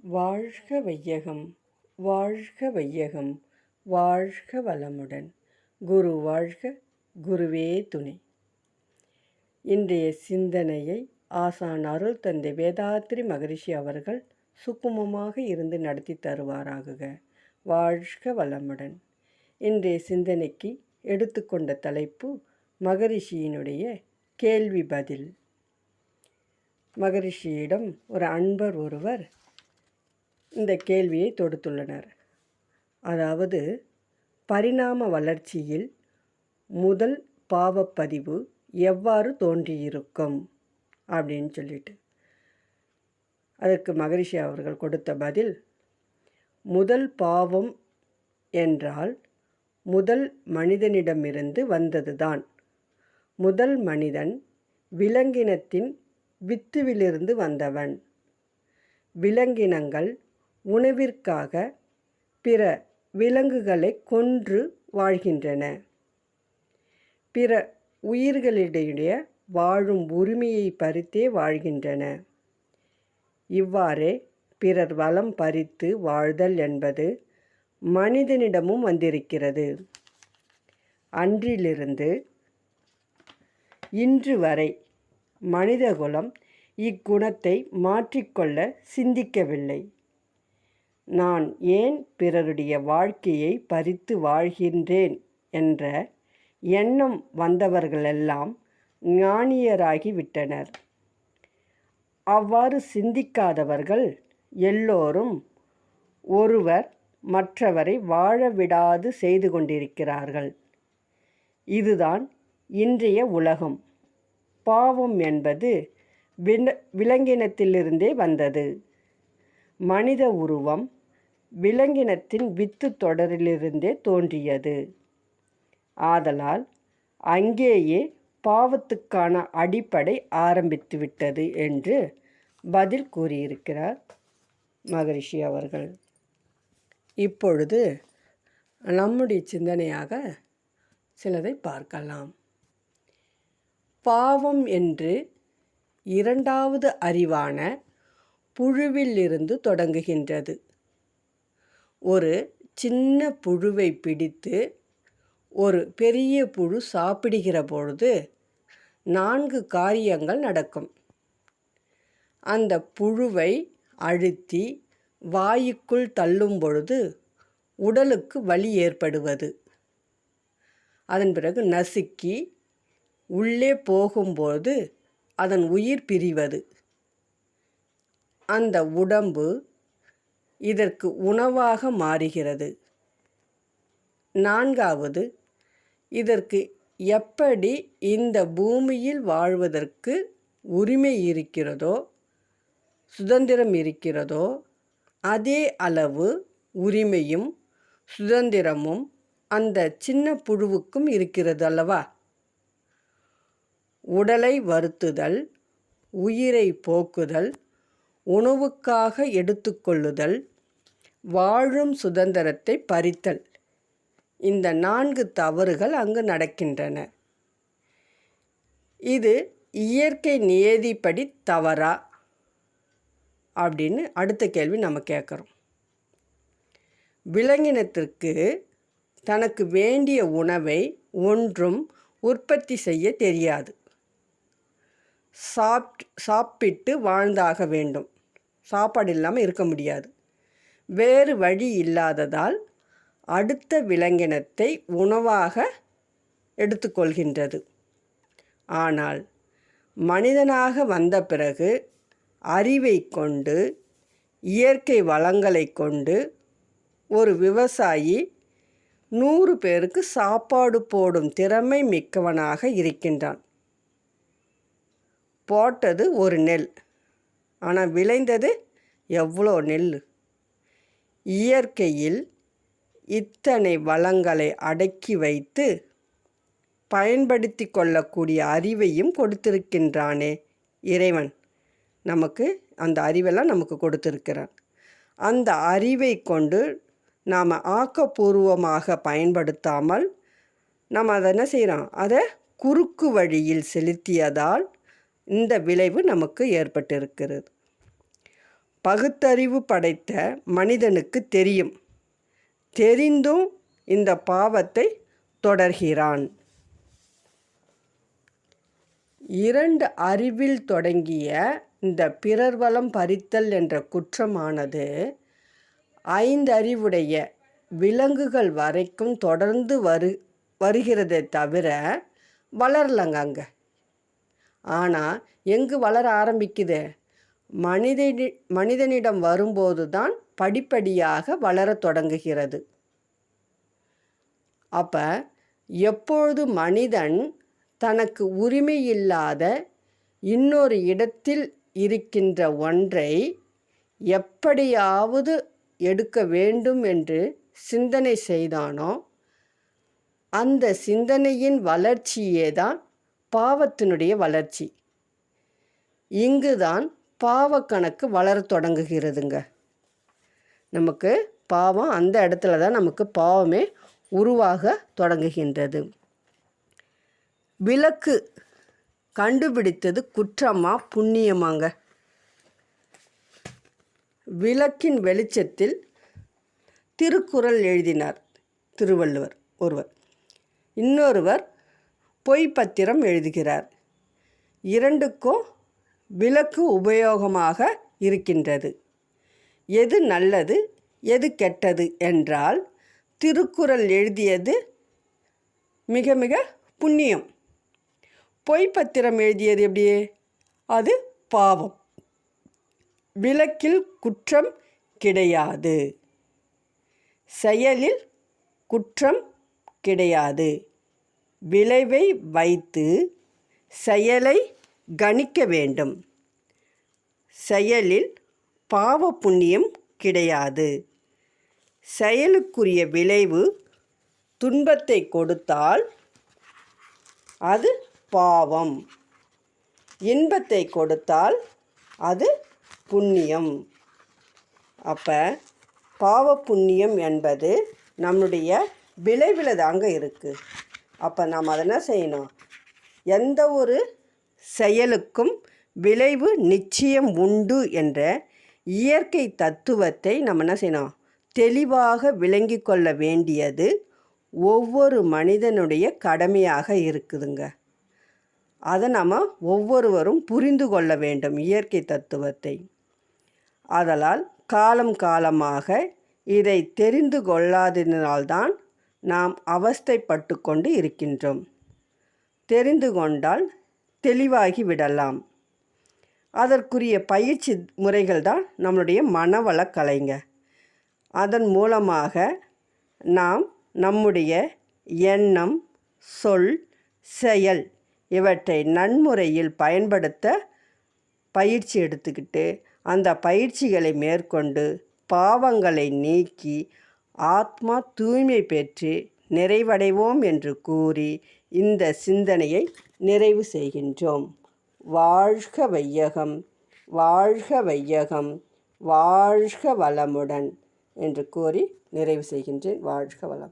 வாழ்க வையகம் வாழ்க வையகம் வாழ்க வளமுடன். குரு வாழ்க குருவே துணை. இன்றைய சிந்தனையை ஆசான் அருள் தந்தை வேதாத்ரி மகரிஷி அவர்கள் சுக்குமமாக இருந்து நடத்தி தருவாராகுக. வாழ்க வளமுடன். இன்றைய சிந்தனைக்கு எடுத்துக்கொண்ட தலைப்பு மகரிஷியினுடைய கேள்வி பதில். மகரிஷியிடம் ஒரு அன்பர் ஒருவர் இந்த கேள்வியை தொடுத்துள்ளனர். அதாவது பரிணாம வளர்ச்சியில் முதல் பாவப்பதிவு எவ்வாறு தோன்றியிருக்கும் அப்படின்னு சொல்லிட்டு. அதற்கு மகரிஷி அவர்கள் கொடுத்த பதில் முதல் பாவம் என்றால் முதல் மனிதனிடமிருந்து வந்ததுதான். முதல் மனிதன் விலங்கினத்தின் வித்துவிலிருந்து வந்தவன். விலங்கினங்கள் உணவிற்காக பிற விலங்குகளை கொன்று வாழ்கின்றன. பிற உயிர்களிடையே வாழும் உரிமையை பறித்தே வாழ்கின்றன. இவ்வாறே பிறர் வளம் பறித்து வாழ்தல் என்பது மனிதனிடமும் வந்திருக்கிறது. அன்றிலிருந்து இன்று வரை மனிதகுலம் இக்குணத்தை மாற்றிக்கொள்ள சிந்திக்கவில்லை. நான் ஏன் பிறருடைய வாழ்க்கையை பறித்து வாழ்கின்றேன் என்ற எண்ணம் வந்தவர்களெல்லாம் ஞானியராகிவிட்டனர். அவ்வாறு சிந்திக்காதவர்கள் எல்லோரும் ஒருவர் மற்றவரை வாழ விடாது செய்து கொண்டிருக்கிறார்கள். இதுதான் இன்றைய உலகம். பாவம் என்பது விலங்கினத்திலிருந்தே வந்தது. மனித உருவம் விலங்கினத்தின் வித்து தொடரிலிருந்தே தோன்றியது. ஆதலால் அங்கேயே பாவத்துக்கான அடிப்படை ஆரம்பித்துவிட்டது என்று பதில் கூறியிருக்கிறார் மகரிஷி அவர்கள். இப்பொழுது நம்முடைய சிந்தனையாக சிலதை பார்க்கலாம். பாவம் என்று இரண்டாவது அறிவான புழுவிலிருந்து தொடங்குகின்றது. ஒரு சின்ன புழுவை பிடித்து ஒரு பெரிய புழு சாப்பிடுகிற பொழுது நான்கு காரியங்கள் நடக்கும். அந்த புழுவை அழுத்தி வாயுக்குள் தள்ளும் பொழுது உடலுக்கு வலி ஏற்படுவது. அதன் பிறகு நசுக்கி உள்ளே போகும்போது அதன் உயிர் பிரிவது. அந்த உடம்பு இதற்கு உணவாக மாறுகிறது. நான்காவது இதற்கு எப்படி இந்த பூமியில் வாழ்வதற்கு உரிமை இருக்கிறதோ சுதந்திரம் இருக்கிறதோ அதே அளவு உரிமையும் சுதந்திரமும் அந்த சின்ன புழுவுக்கும் இருக்கிறது அல்லவா உடலை வருத்துதல் உயிரை போக்குதல் உணவுக்காக எடுத்துக்கொள்ளுதல் வாழும் சுதந்திரத்தை பறித்தல். இந்த நான்கு தவறுகள் அங்கு நடக்கின்றன. இது இயற்கை நியதிப்படி தவறா? அப்படின்னு அடுத்த கேள்வி நம்ம கேட்குறோம். விலங்கினத்திற்கு தனக்கு வேண்டிய உணவை ஒன்றும் உற்பத்தி செய்ய தெரியாது. சாப் சாப்பிட்டு வாழ்ந்தாக வேண்டும். சாப்பாடு இல்லாமல் இருக்க முடியாது. வேறு வழி இல்லாததால் அடுத்த விலங்கினத்தை உணவாக எடுத்துக்கொள்கின்றது. ஆனால் மனிதனாக வந்த பிறகு அறிவை கொண்டு இயற்கை வளங்களை கொண்டு ஒரு விவசாயி நூறு பேருக்கு சாப்பாடு போடும் திறமை மிக்கவனாக இருக்கின்றான். போட்டது ஒரு நெல். ஆனால் விளைந்தது எவ்வளோ நெல்? இயற்கையில் இத்தனை வளங்களை அடக்கி வைத்து பயன்படுத்தி கொள்ளக்கூடிய அறிவையும் கொடுத்திருக்கின்றானே இறைவன். நமக்கு அந்த அறிவெல்லாம் நமக்கு கொடுத்துருக்கிறான் அந்த அறிவை கொண்டு நாம் ஆக்கப்பூர்வமாக பயன்படுத்தாமல் நம்ம அதை என்ன செய்கிறோம் அதை குறுக்கு வழியில் செலுத்தியதால் இந்த விளைவு நமக்கு ஏற்பட்டிருக்கிறது. பகுத்தறிவு படைத்த மனிதனுக்கு தெரியும். தெரிந்தும் இந்த பாவத்தை தொடர்கிறான். இரண்டு அறிவில் தொடங்கிய இந்த பிறர் வளம் பறித்தல் என்ற குற்றமானது ஐந்து அறிவுடைய விலங்குகள் வரைக்கும் தொடர்ந்து வரு வருகிறதே தவிர வளரலங்க அங்கே. ஆனால் எங்கு வளர ஆரம்பிக்குது? மனிதனி மனிதனிடம் வரும்போது தான் படிப்படியாக வளரத் தொடங்குகிறது. அப்போ எப்பொழுது மனிதன் தனக்கு உரிமையில்லாத இன்னொரு இடத்தில் இருக்கின்ற ஒன்றை எப்படியாவது எடுக்க வேண்டும் என்று சிந்தனை செய்தானோ அந்த சிந்தனையின் வளர்ச்சியே தான் பாவத்தினுடைய வளர்ச்சி. இங்குதான் பாவக்கணக்கு வளரத் தொடங்குகிறதுங்க. நமக்கு பாவம் அந்த இடத்துல தான் நமக்கு பாவமே உருவாக தொடங்குகின்றது. விளக்கு கண்டுபிடித்தது குற்றமா புண்ணியமாங்க. விளக்கின் வெளிச்சத்தில் திருக்குறள் எழுதினார் திருவள்ளுவர் ஒருவர். இன்னொருவர் பொய் பத்திரம் எழுதுகிறார். இரண்டுக்கும் விளக்கு உபயோகமாக இருக்கின்றது. எது நல்லது எது கெட்டது என்றால் திருக்குறள் எழுதியது மிக மிக புண்ணியம். பொய் பத்திரம் எழுதியது எப்படியே அது பாவம். விளக்கில் குற்றம் கிடையாது. செயலில் குற்றம் கிடையாது. விளைவை வைத்து செயலை கணிக்க வேண்டும். செயலில் பாவ புண்ணியம் கிடையாது. செயலுக்குரிய விளைவு துன்பத்தை கொடுத்தால் அது பாவம். இன்பத்தை கொடுத்தால் அது புண்ணியம். அப்போ பாவ புண்ணியம் என்பது நம்முடைய விளைவில் தாங்க இருக்குது அப்போ நாம் அதை என்ன செய்யணும்? எந்த ஒரு செயலுக்கும் விளைவு நிச்சயம் உண்டு என்ற இயற்கை தத்துவத்தை நம்ம என்ன செய்யணும்? தெளிவாக விளங்கி கொள்ள வேண்டியது ஒவ்வொரு மனிதனுடைய கடமையாக இருக்குதுங்க. அதை நம்ம ஒவ்வொருவரும் புரிந்து கொள்ள வேண்டும் இயற்கை தத்துவத்தை. ஆதலால் காலம் காலமாக இதை தெரிந்து கொள்ளாததினால்தான் நாம் அவஸ்தைப்பட்டு கொண்டு இருக்கின்றோம். தெரிந்து கொண்டால் தெளிவாகி விடலாம். அதற்குரிய பயிற்சி முறைகள் தான் நம்மளுடைய மனவள கலைங்க. அதன் மூலமாக நாம் நம்முடைய எண்ணம் சொல் செயல் இவற்றை நன்முறையில் பயன்படுத்த பயிற்சி எடுத்துக்கிட்டு அந்த பயிற்சிகளை மேற்கொண்டு பாவங்களை நீக்கி ஆத்மா தூய்மை பெற்று நிறைவடைவோம் என்று கூறி இந்த சிந்தனையை நிறைவு செய்கின்றோம். வாழ்க வையகம் வாழ்க வையகம் வாழ்க வளமுடன் என்று கூறி நிறைவு செய்கின்றேன். வாழ்க வளம்